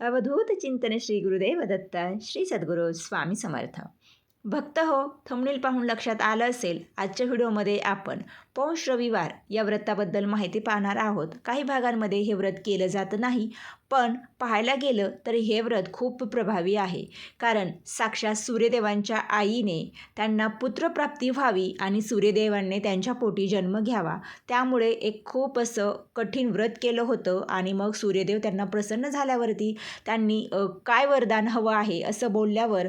अवधूत चिंतन श्री गुरुदेव दत्त श्री सद्गुरू स्वामी समर्थ। भक्त हो थंबनेल पाहून लक्षात आलं असेल आजच्या व्हिडिओमध्ये आपण पौष रविवार या व्रताबद्दल माहिती पाहणार आहोत. काही भागांमध्ये हे व्रत केलं जात नाही पण पाहायला गेलं तर हे व्रत खूप प्रभावी आहे. कारण साक्षात सूर्यदेवांच्या आईने त्यांना पुत्रप्राप्ती व्हावी आणि सूर्यदेवांनी त्यांच्या पोटी जन्म घ्यावा. त्यामुळे एक खूप असं कठीण व्रत केलं होतं आणि मग सूर्यदेव त्यांना प्रसन्न झाल्यावरती त्यांनी काय वरदान हवं आहे असं बोलल्यावर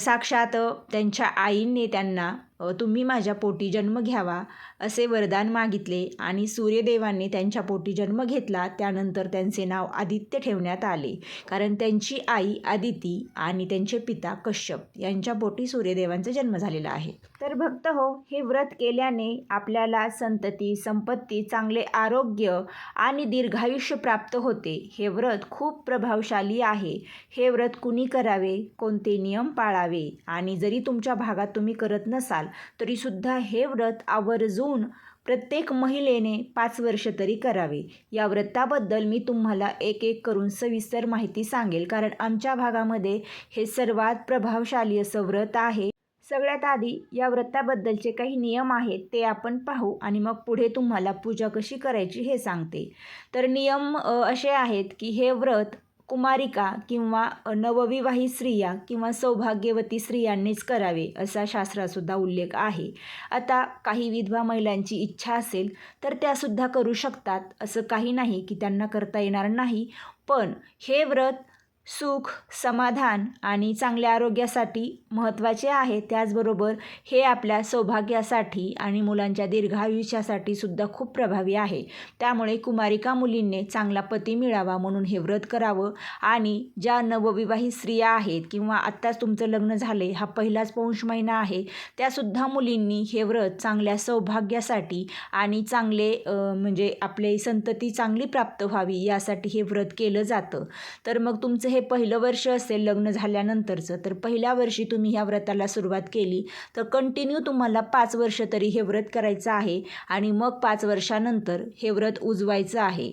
साक्षात त्यांच्या आईने त्यांना तुम्ही माझ्या पोटी जन्म घ्यावा असे वरदान मागितले आणि सूर्यदेवांनी त्यांच्या पोटी जन्म घेतला त्यानंतर त्यांचे नाव आदित्य ठेवण्यात आले. कारण त्यांची आई आदिती आणि त्यांचे पिता कश्यप यांच्या पोटी सूर्यदेवांचा जन्म झालेला आहे. तर भक्त हो हे व्रत केल्याने आपल्याला संतती संपत्ती चांगले आरोग्य आणि दीर्घायुष्य प्राप्त होते. हे व्रत खूप प्रभावशाली आहे. हे व्रत कुणी करावे? कोणते नियम पाळावे? आणि जरी तुमच्या भागात तुम्ही करत नसाल तरीसुद्धा हे व्रत आवर्जून प्रत्येक महिलेने पाच वर्ष तरी करावे. या व्रताबद्दल मी तुम्हाला एक एक करून सविस्तर माहिती सांगेल. कारण आमच्या भागामध्ये हे सर्वात प्रभावशाली असं व्रत आहे. सगळ्यात आधी या व्रताबद्दलचे काही नियम आहेत ते आपण पाहू आणि मग पुढे तुम्हाला पूजा कशी करायची हे सांगते. तर नियम असे आहेत की हे व्रत कुमारिका किंवा नवविवाहित स्त्रिया किंवा सौभाग्यवती स्त्रियांनीच करावे असा शास्त्रासुद्धा उल्लेख आहे. आता काही विधवा महिलांची इच्छा असेल तर त्यासुद्धा करू शकतात असं काही नाही की त्यांना करता येणार नाही. पण हे व्रत सुख समाधान आणि चांगल्या आरोग्यासाठी महत्त्वाचे आहे. त्याचबरोबर हे आपल्या सौभाग्यासाठी आणि मुलांच्या दीर्घायुष्यासाठी सुद्धा खूप प्रभावी आहे. त्यामुळे कुमारिका मुलींनी चांगला पती मिळावा म्हणून हे व्रत करावं. आणि ज्या नवविवाहित स्त्रिया आहेत किंवा आत्ताच तुमचं लग्न झाले हा पहिलाच पौष महिना आहे त्यासुद्धा मुलींनी हे व्रत चांगल्या सौभाग्यासाठी आणि चांगले म्हणजे आपले संतती चांगली प्राप्त व्हावी यासाठी हे व्रत केलं जातं. तर मग तुमचं हे पहिलं वर्ष असेल लग्न झाल्यानंतरचं तर पहिल्या वर्षी तुम्ही ह्या व्रताला सुरुवात केली. तर कंटिन्यू तुम्हाला पाच वर्ष तरी हे व्रत करायचं आहे आणि मग पाच वर्षानंतर हे व्रत उजवायचं आहे.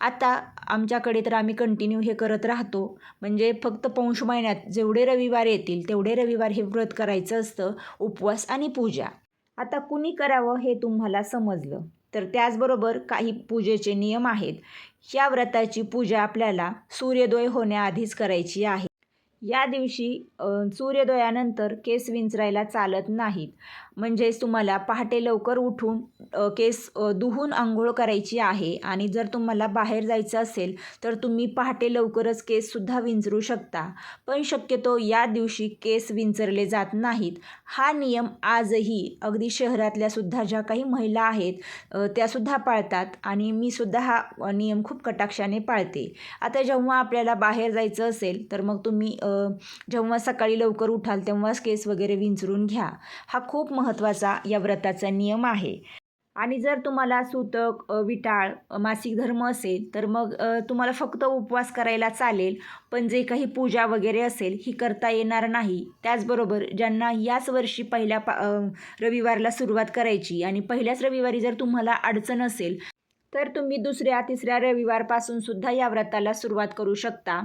आता आमच्याकडे तर आम्ही कंटिन्यू हे करत राहतो. म्हणजे फक्त पौष महिन्यात जेवढे रविवार येतील तेवढे रविवार हे व्रत करायचं असतं उपवास आणि पूजा. आता कुणी करावं हे तुम्हाला समजलं? तर त्याचबरोबर काही पूजेचे नियम आहेत. या व्रताची पूजा आपल्याला सूर्योदय होण्याआधीच करायची आहे. या दिवशी सूर्योदयानंतर केस विंचरायला चालत नाहीत. म्हणजेच तुम्हाला पहाटे लवकर उठून केस दुहून आंघोळ करायची आहे आणि जर तुम्हाला बाहेर जायचं असेल तर तुम्ही पहाटे लवकरच केससुद्धा विंचरू शकता. पण शक्यतो या दिवशी केस विंचरले जात नाहीत. हा नियम आजही अगदी शहरातल्या सुद्धा ज्या काही महिला आहेत त्यासुद्धा पाळतात आणि मी सुद्धा हा नियम खूप कटाक्षाने पाळते. आता जेव्हा आपल्याला बाहेर जायचं असेल तर मग तुम्ही जेव्हा सकाळी लवकर उठाल तेव्हाच केस वगैरे विंचरून घ्या. हा खूप महत्त्वाचा या व्रताचा नियम आहे. आणि जर तुम्हाला सूतक विटाळ मासिक धर्म असेल तर मग तुम्हाला फक्त उपवास करायला चालेल पण जे काही पूजा वगैरे असेल ही करता येणार नाही. त्याचबरोबर ज्यांना याच वर्षी पहिल्या पा रविवारला सुरुवात करायची आणि पहिल्याच रविवारी जर तुम्हाला अडचण असेल तर तुम्ही दुसऱ्या तिसऱ्या रविवारपासून सुद्धा या व्रताला सुरुवात करू शकता.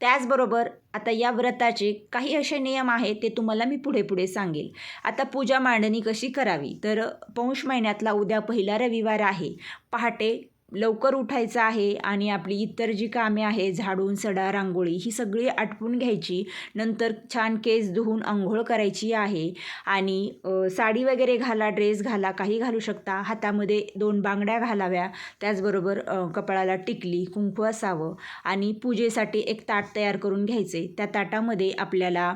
त्याचबरोबर आता या व्रताचे काही असे नियम आहेत ते तुम्हाला मी पुढे पुढे सांगेल. आता पूजा मांडणी कशी करावी? तर पौष महिन्यातला उद्या पहिला रविवार आहे. पहाटे लवकर उठायचं आहे आणि आपली इतर जी कामे आहे झाडून सडा रांगोळी ही सगळी आटपून घ्यायची. नंतर छान केस धुवून आंघोळ करायची आहे. आणि साडी वगैरे घाला ड्रेस घाला काही घालू शकता. हातामध्ये दोन बांगड्या घालाव्या. त्याचबरोबर कपाळाला टिकली कुंकू असावं. आणि पूजेसाठी एक ताट तयार करून घ्यायचे. त्या ताटामध्ये आपल्याला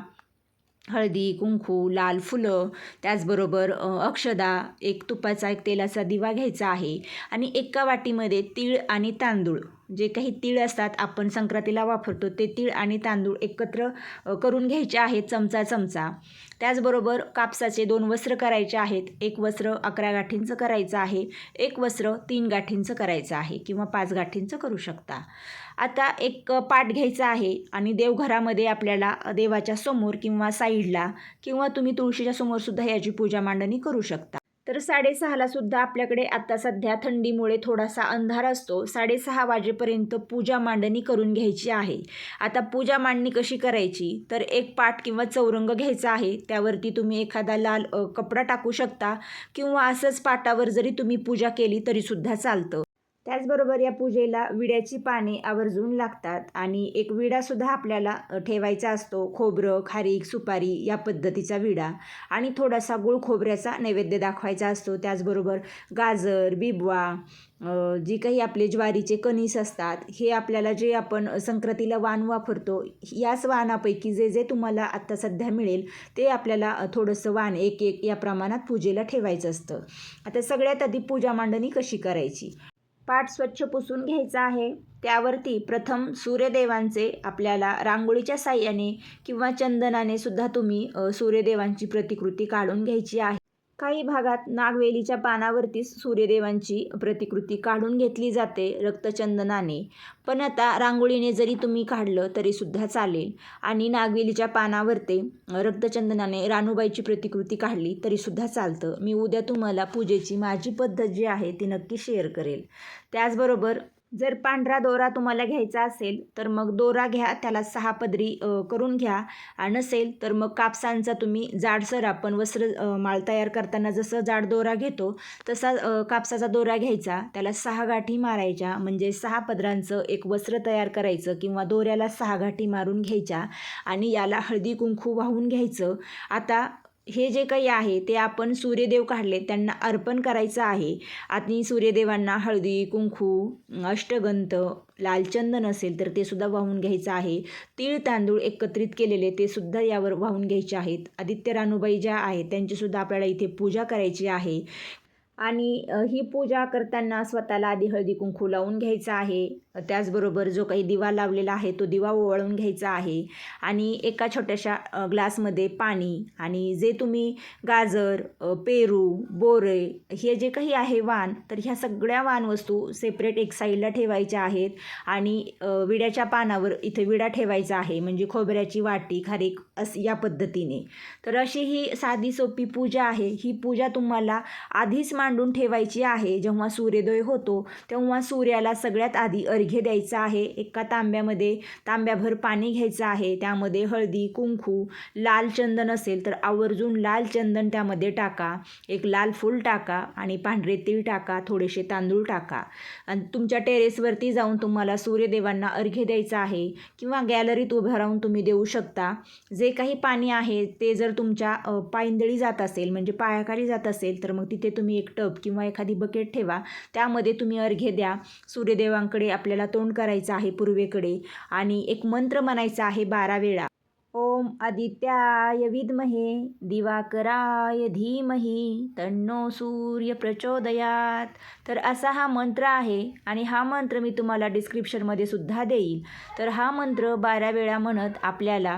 हळदी कुंकू लाल फुलं त्याचबरोबर अक्षदा एक तुपाचा एक तेलाचा दिवा घ्यायचा आहे. आणि एका वाटीमध्ये तीळ आणि तांदूळ. जे काही तीळ असतात आपण संक्रांतीला वापरतो ते तीळ आणि तांदूळ एकत्र करून घ्यायचे आहेत चमचा चमचा त्याचबरोबर कापसाचे दोन वस्त्र करायचे आहेत. एक वस्त्र अकरा गाठींचं करायचं आहे. एक वस्त्र तीन गाठींचं करायचं आहे किंवा पाच गाठींचं करू शकता. आता एक पाट घ्यायचा आहे आणि देवघरामध्ये आपल्याला देवाच्या समोर किंवा साईडला किंवा तुम्ही तुळशीच्या समोरसुद्धा याची पूजा मांडणी करू शकता. तर साडेसहाला सुद्धा आपल्याकडे आता सध्या थंडीमुळे थोडासा अंधार असतो. साडेसहा वाजेपर्यंत पूजा मांडणी करून घ्यायची आहे. आता पूजा मांडणी कशी करायची? तर एक पाट किंवा चौरंग घ्यायचा आहे. त्यावरती तुम्ही एखादा लाल कपडा टाकू शकता किंवा असंच पाटावर जरी तुम्ही पूजा केली तरीसुद्धा चालतं. त्याचबरोबर या पूजेला विड्याची पाने आवर्जून लागतात आणि एक विडासुद्धा आपल्याला ठेवायचा असतो. खोबरं खारीक सुपारी या पद्धतीचा विडा आणि थोडासा गुळ खोबऱ्याचा नैवेद्य दाखवायचा असतो. त्याचबरोबर गाजर बिबवा जी काही आपले ज्वारीचे कणीस असतात हे आपल्याला जे आपण संक्रांतीला वाण वापरतो याच वाणापैकी जे जे तुम्हाला आत्ता सध्या मिळेल ते आपल्याला थोडंसं वाण एक एक या प्रमाणात पूजेला ठेवायचं असतं. आता सगळ्यात आधी पूजा मांडणी कशी करायची? पाठ स्वच्छ पुसून घ्यायचा आहे. त्यावरती प्रथम सूर्यदेवांचे आपल्याला रांगोळीच्या साह्याने किंवा चंदनाने सुद्धा तुम्ही सूर्यदेवांची प्रतिकृती काढून घ्यायची आहे. काही भागात नागवेलीच्या पानावरतीच सूर्यदेवांची प्रतिकृती काढून घेतली जाते रक्तचंदनाने. पण आता रांगोळीने जरी तुम्ही काढलं तरीसुद्धा चालेल. आणि नागवेलीच्या पानावरती रक्तचंदनाने रानूबाईची प्रतिकृती काढली तरीसुद्धा चालतं. मी उद्या तुम्हाला पूजेची माझी पद्धत जी आहे ती नक्की शेअर करेल. त्याचबरोबर जर पांढरा दोरा तुम्हाला घ्यायचा असेल तर मग दोरा घ्या त्याला सहा पदरी करून घ्या. आणि नसेल तर मग कापसांचा तुम्ही जाडसर आपण वस्त्र माळ तयार करताना जसं जाड दोरा घेतो तसा कापसाचा दोरा घ्यायचा. त्याला सहा गाठी मारायच्या म्हणजे सहा पदरांचं एक वस्त्र तयार करायचं किंवा दोऱ्याला सहा गाठी मारून घ्यायच्या आणि याला हळदी कुंकू वाहून घ्यायचं. आता हे जे काही आहे ते आपण सूर्यदेव काढले त्यांना अर्पण करायचं आहे. आणि सूर्यदेवांना हळदी कुंकू अष्टगंध लालचंदन असेल तर ते सुद्धा वाहून घ्यायचं आहे. तीळ तांदूळ एकत्रित केलेले ते सुद्धा यावर वाहून घ्यायचे आहेत. आदित्य रानूबाई ज्या आहेत त्यांचीसुद्धा आपल्याला इथे पूजा करायची आहे. आणि ही पूजा करताना स्वतःला आधी हळदी कुंकू लावून घ्यायचा आहे. त्याचबरोबर जो काही दिवा लावलेला आहे तो दिवा ओवाळून घ्यायचा आहे. आणि एका छोट्याशा ग्लासमध्ये पाणी आणि जे तुम्ही गाजर पेरू बोरे हे जे काही आहे वाण तर ह्या सगळ्या वाण वस्तू सेपरेट एक साईडला ठेवायच्या आहेत. आणि विड्याच्या पानावर इथे विडा ठेवायचा आहे. म्हणजे खोबऱ्याची वाटी खारीक अस या पद्धतीने. तर अशी ही साधी सोपी पूजा आहे. ही पूजा तुम्हाला आधीच मांडून ठेवायची आहे. जेव्हा सूर्योदय होतो तेव्हा सूर्याला सगळ्यात आधी अर्घ्य द्यायचा आहे. एका तांब्यामध्ये तांब्याभर पाणी घ्यायचं आहे. त्यामध्ये हळदी कुंकू लाल चंदन असेल तर आवर्जून लाल चंदन त्यामध्ये टाका. एक लाल फूल टाका आणि पांढरे तीळ टाका. थोडेसे तांदूळ टाका. आणि तुमच्या टेरेसवरती जाऊन तुम्हाला सूर्यदेवांना अर्घ्य द्यायचं आहे किंवा गॅलरीत उभं राहून तुम्ही देऊ शकता. जे काही पाणी आहे ते जर तुमच्या पायंदळी जात असेल म्हणजे पायाखाली जात असेल तर मग तिथे तुम्ही एक टब किंवा एखादी बकेट ठेवा. त्यामध्ये तुम्ही अर्घ्य द्या. सूर्यदेवांकडे आपल्याला तोंड करायचं आहे पूर्वेकडे. आणि एक मंत्र म्हणायचा आहे बारा वेळा. ओम आदित्याय विद्महे दिवाकराय धीमही तन्नो सूर्य प्रचोदयात. तर असा हा मंत्र आहे आणि हा मंत्र मी तुम्हाला डिस्क्रिप्शनमध्ये सुद्धा देईल. तर हा मंत्र बारा वेळा म्हणत आपल्याला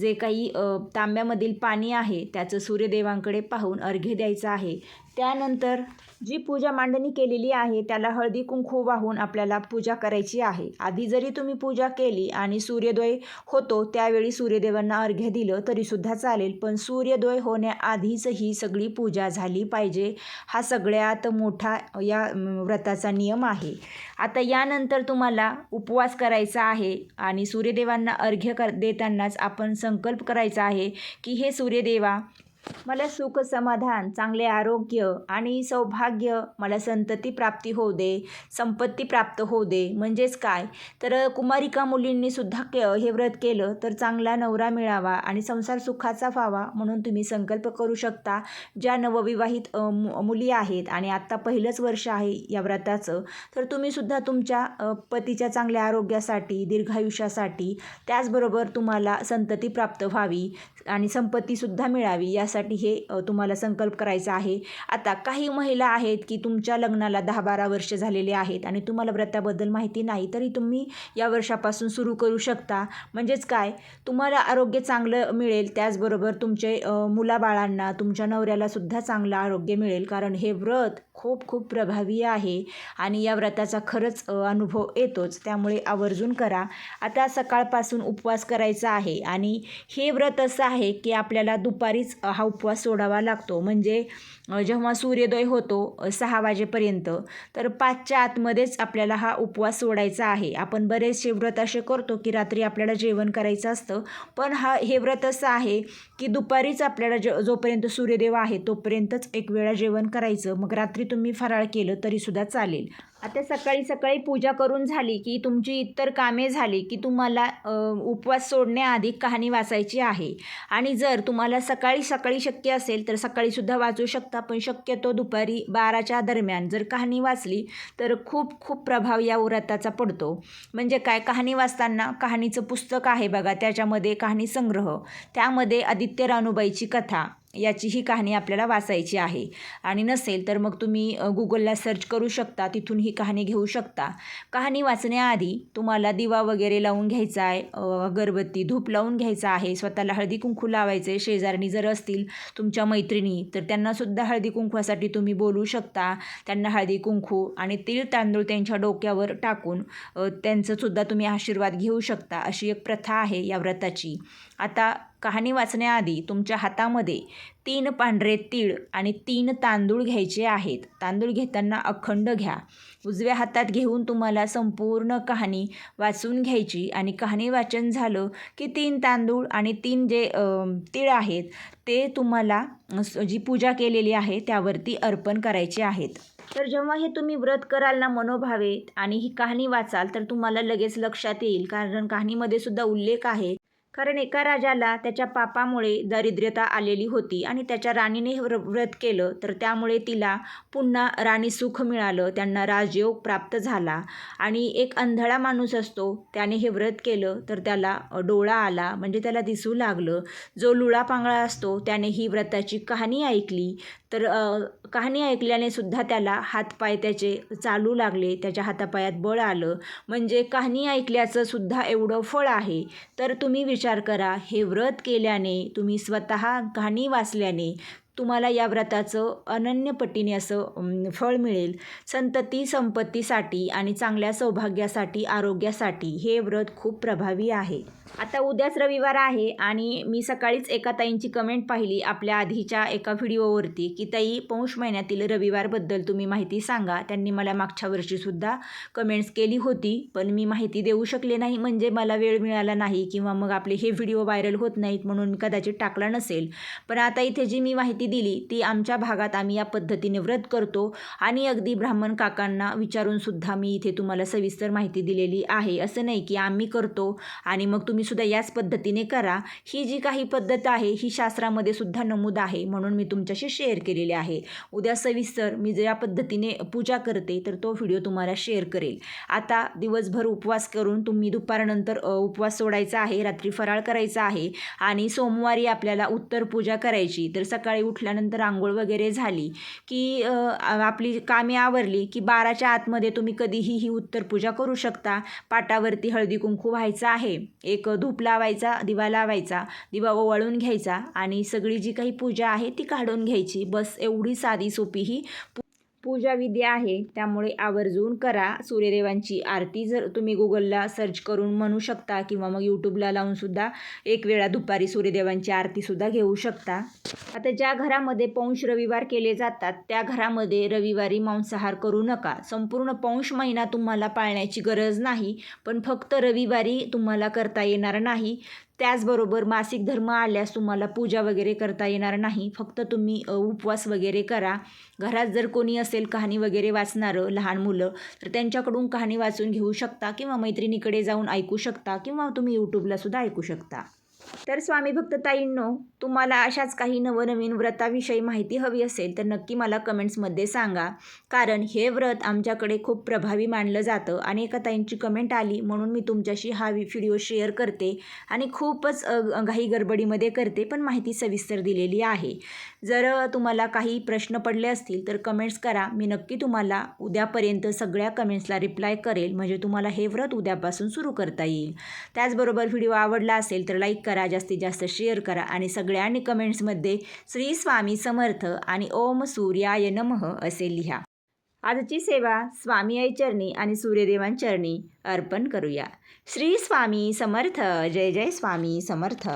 जे काही तांब्यामधील पाणी आहे त्याचं सूर्यदेवांकडे पाहून अर्घ्य द्यायचं आहे. त्यानंतर जी पूजा मांडणी केलेली आहे त्याला हळदी कुंकू वाहून आपल्याला पूजा करायची आहे. आधी जरी तुम्ही पूजा केली आणि सूर्योदय होतो त्यावेळी सूर्यदेवांना अर्घ्य दिलं तरीसुद्धा चालेल पण सूर्योदय होण्याआधीच ही सगळी पूजा झाली पाहिजे. हा सगळ्यात मोठा या व्रताचा नियम आहे. आता यानंतर तुम्हाला उपवास करायचा आहे आणि सूर्यदेवांना अर्घ्य कर देतानाच आपण संकल्प करायचा आहे की हे सूर्यदेवा मला सुख समाधान चांगले आरोग्य आणि सौभाग्य मला संतती प्राप्ती होऊ दे संपत्ती प्राप्त होऊ दे. म्हणजेच काय? तर कुमारिका मुलींनी सुद्धा के हे व्रत केलं तर चांगला नवरा मिळावा आणि संसार सुखाचा व्हावा म्हणून तुम्ही संकल्प करू शकता. ज्या नवविवाहित मु मुली आहेत आणि आत्ता पहिलंच वर्ष आहे या व्रताचं तर तुम्ही सुद्धा तुमच्या पतीच्या चांगल्या आरोग्यासाठी दीर्घायुष्यासाठी त्याचबरोबर तुम्हाला संतती प्राप्त व्हावी आणि संपत्तीसुद्धा मिळावी या यासाठी हे तुम्हाला संकल्प करायचा आहे. आता काही महिला आहेत की तुमच्या लग्नाला दहा बारा वर्ष झालेले आहेत आणि तुम्हाला व्रताबद्दल माहिती नाही तरी तुम्ही या वर्षापासून सुरू करू शकता. म्हणजेच काय? तुम्हाला आरोग्य चांगलं मिळेल त्याचबरोबर तुमचे मुलाबाळांना तुमच्या नवऱ्याला सुद्धा चांगलं आरोग्य मिळेल कारण हे व्रत खूप खूप प्रभावी आहे आणि या व्रताचा खरंच अनुभव येतोच. त्यामुळे आवर्जून करा. आता सकाळपासून उपवास करायचा आहे आणि हे व्रत असं आहे की आपल्याला दुपारीच हा उपवास सोडावा लागतो. म्हणजे जेव्हा सूर्योदय होतो सहा वाजेपर्यंत तर पाचच्या आतमध्येच आपल्याला हा उपवास सोडायचा आहे. आपण बरेचसे व्रत असे करतो की रात्री आपल्याला जेवण करायचं असतं. पण हा हे व्रत असं आहे की दुपारीच आपल्याला ज जोपर्यंत सूर्यदेव आहे तोपर्यंतच एक वेळा जेवण करायचं. मग रात्री तुम्ही फराळ केलं तरीसुद्धा चालेल. आता सकाळी सकाळी पूजा करून झाली की तुमची इतर कामे झाली की तुम्हाला उपवास सोडण्याआधी कहाणी वाचायची आहे. आणि जर तुम्हाला सकाळी सकाळी शक्य असेल तर सकाळीसुद्धा वाचू शकता पण शक्यतो दुपारी बाराच्या दरम्यान जर कहाणी वाचली तर खूप खूप प्रभाव या व्रताचा पडतो. म्हणजे काय? कहाणी वाचताना कहाणीचं पुस्तक आहे बघा त्याच्यामध्ये कहाणी संग्रह. त्यामध्ये आदित्य रानूबाईची कथा याची ही कहाणी आपल्याला वाचायची आहे. आणि नसेल तर मग तुम्ही गुगलला सर्च करू शकता तिथून ही कहाणी घेऊ शकता. कहाणी वाचण्याआधी तुम्हाला दिवा वगैरे लावून घ्यायचा आहे अगरबत्ती धूप लावून घ्यायचा आहे स्वतःला हळदी कुंकू लावायचे शेजारणी जर असतील तुमच्या मैत्रिणी तर त्यांनासुद्धा हळदी कुंकवासाठी तुम्ही बोलू शकता. त्यांना हळदी कुंकू आणि तीळ तांदूळ त्यांच्या डोक्यावर टाकून त्यांचंसुद्धा तुम्ही आशीर्वाद घेऊ शकता अशी एक प्रथा आहे या व्रताची. आता कहाणी वाचण्याआधी तुमच्या हातामध्ये तीन पांढरे तीळ आणि तीन तांदूळ घ्यायचे आहेत. तांदूळ घेताना अखंड घ्या. उजव्या हातात घेऊन तुम्हाला संपूर्ण कहाणी वाचून घ्यायची आणि कहाणी वाचन झालं की तीन तांदूळ आणि तीन जे तीळ आहेत ते तुम्हाला जी पूजा केलेली आहे त्यावरती अर्पण करायचे आहेत. तर जेव्हा हे तुम्ही व्रत कराल ना मनोभावे आणि ही कहाणी वाचाल तर तुम्हाला लगेच लक्षात येईल. कारण कहाणीमध्ये सुद्धा उल्लेख आहे कारण एका राजाला त्याच्या पापामुळे दारिद्र्यता आलेली होती आणि त्याच्या राणीने हे व्र व्रत केलं तर त्यामुळे तिला पुन्हा राणी सुख मिळालं त्यांना राजयोग प्राप्त झाला. आणि एक अंधळा माणूस असतो त्याने हे व्रत केलं तर त्याला डोळा आला म्हणजे त्याला दिसू लागलं. जो लुळा पांगळा असतो त्याने ही व्रताची कहाणी ऐकली. तर कहाणी ऐकल्याने सुद्धा त्याला हातपाय त्याचे चालू लागले त्याच्या हातापायात बळ आलं. म्हणजे कहाणी ऐकल्याचं सुद्धा एवढं फळ आहे. तर तुम्ही विचार करा. हे व्रत केल्याने तुम्ही स्वतः घाणी वाचल्याने तुम्हाला या व्रताचं अनन्यपटीने असं फळ मिळेल. संतती संपत्तीसाठी आणि चांगल्या सौभाग्यासाठी आरोग्यासाठी हे व्रत खूप प्रभावी आहे. आता उद्याच रविवार आहे आणि मी सकाळीच एका ताईंची कमेंट पाहिली आपल्या आधीच्या एका व्हिडिओवरती की ताई पौष महिन्यातील रविवारबद्दल तुम्ही माहिती सांगा. त्यांनी मला मागच्या वर्षीसुद्धा कमेंट्स केली होती पण मी माहिती देऊ शकले नाही. म्हणजे मला वेळ मिळाला नाही किंवा मग आपले हे व्हिडिओ व्हायरल होत नाहीत म्हणून मी कदाचित टाकला नसेल. पण आता इथे जी मी माहिती दिली ती आमच्या भागात आम्ही या पद्धतीने व्रत करतो. आणि अगदी ब्राह्मण काकांना विचारून सुद्धा मी इथे तुम्हाला सविस्तर माहिती दिलेली आहे. असं नाही की आम्ही करतो आणि मग तुम्ही सुद्धा याच पद्धतीने करा. ही जी काही पद्धत आहे ही शास्त्रामध्ये सुद्धा नमूद आहे म्हणून मी तुमच्याशी शेअर केलेली आहे. उद्या सविस्तर मी ज्या पद्धतीने पूजा करते तर तो व्हिडिओ तुम्हाला शेअर करेल. आता दिवसभर उपवास करून तुम्ही दुपारनंतर उपवास सोडायचा आहे रात्री फराळ करायचा आहे आणि सोमवारी आपल्याला उत्तर पूजा करायची. तर सकाळी उठल्यानंतर आंघोळ वगैरे झाली की आपली कामे आवरली की बाराच्या आतमध्ये तुम्ही कधीही ही उत्तर पूजा करू शकता. पाटावरती हळदी कुंकू व्हायचं आहे. एक धूप लावायचा दिवा लावायचा दिवा ओवाळून घ्यायचा आणि सगळी जी काही पूजा आहे ती काढून घ्यायची. बस एवढी साधी सोपी ही पूजाविधी पूजा विधी आहे त्यामुळे आवर्जून करा सूर्यदेवांची आरती. जर तुम्ही गुगलला सर्च करून म्हणू शकता किंवा मग यूट्यूबला लावूनसुद्धा एक वेळा दुपारी सूर्यदेवांची आरतीसुद्धा घेऊ शकता. आता ज्या घरामध्ये पौंश रविवार केले जातात त्या घरामध्ये रविवारी मांसाहार करू नका. संपूर्ण पौंश महिना तुम्हाला पाळण्याची गरज नाही पण फक्त रविवारी तुम्हाला करता येणार नाही. त्याचबरोबर मासिक धर्म आल्यास तुम्हाला पूजा वगैरे करता येणार नाही. फक्त तुम्ही उपवास वगैरे करा. घरात जर कोणी असेल कहाणी वगैरे वाचणारं लहान मुलं तर त्यांच्याकडून कहाणी वाचून घेऊ शकता किंवा मैत्रिणीकडे जाऊन ऐकू शकता किंवा तुम्ही यूट्यूबला सुद्धा ऐकू शकता. तर स्वामी भक्त ताईंनो तुम्हाला अशाच काही नवनवीन व्रताविषयी माहिती हवी असेल तर नक्की मला कमेंट्समध्ये सांगा. कारण हे व्रत आमच्याकडे खूप प्रभावी मानलं जातं आणि एका ताईंची कमेंट आली म्हणून मी तुमच्याशी हा व्हिडिओ शेअर करते आणि खूपच घाई गडबडीमध्ये करते पण माहिती सविस्तर दिलेली आहे. जर तुम्हाला काही प्रश्न पडले असतील तर कमेंट्स करा. मी नक्की तुम्हाला उद्यापर्यंत सगळ्या कमेंट्सला रिप्लाय करेल. म्हणजे तुम्हाला हे व्रत उद्यापासून सुरू करता येईल. त्याचबरोबर व्हिडिओ आवडला असेल तर लाईक करा. करा जास्तीत जास्त शेअर करा आणि सगळ्यांनी कमेंट्समध्ये श्री स्वामी समर्थ आणि ओम सूर्याय नमः असे लिहा. आजची सेवा स्वामी आई चरणी आणि सूर्यदेवांचरणी अर्पण करूया. श्री स्वामी समर्थ जय जय स्वामी समर्थ.